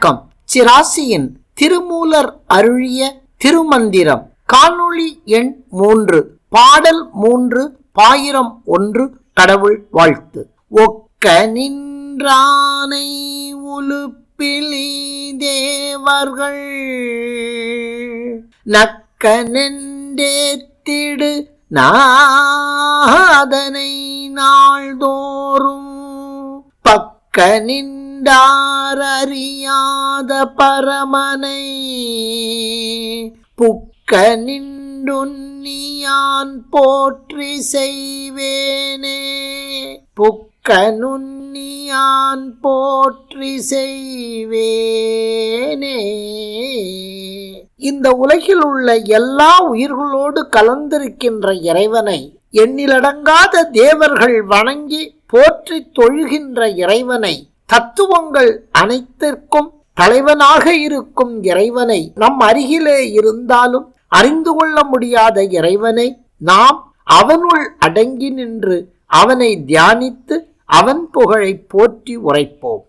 வணக்கம். சிராசியின் திருமூலர் அருளிய திருமந்திரம். காணொளி எண் மூன்று. பாடல் மூன்று பாயிரம் ஒன்று கடவுள் வாழ்த்து. ஒக்க நின்றானை உலுப்பிலி தேவர்கள். நக்க நெண்டேத்திடு நாதனை நாள்தோறும். பக்க நின் கண்டாரறியாத பரமனை புக்க நின்றுன்னியான் போற்றி செய்வேனே. புக்க நுண்ணியான் போற்றி செய்வேனே. இந்த உலகில் உள்ள எல்லா உயிர்களோடு கலந்திருக்கின்ற இறைவனை எண்ணிலடங்காத தேவர்கள் வணங்கி போற்றி தொழுகின்ற இறைவனை தத்துவங்கள் அனைத்திற்கும் தலைவனாக இருக்கும் இறைவனை நம் அருகிலே இருந்தாலும் அறிந்து கொள்ள முடியாத இறைவனை நாம் அவனுள் அடங்கி நின்று அவனை தியானித்து அவன் புகழை போற்றி உரைப்போம்.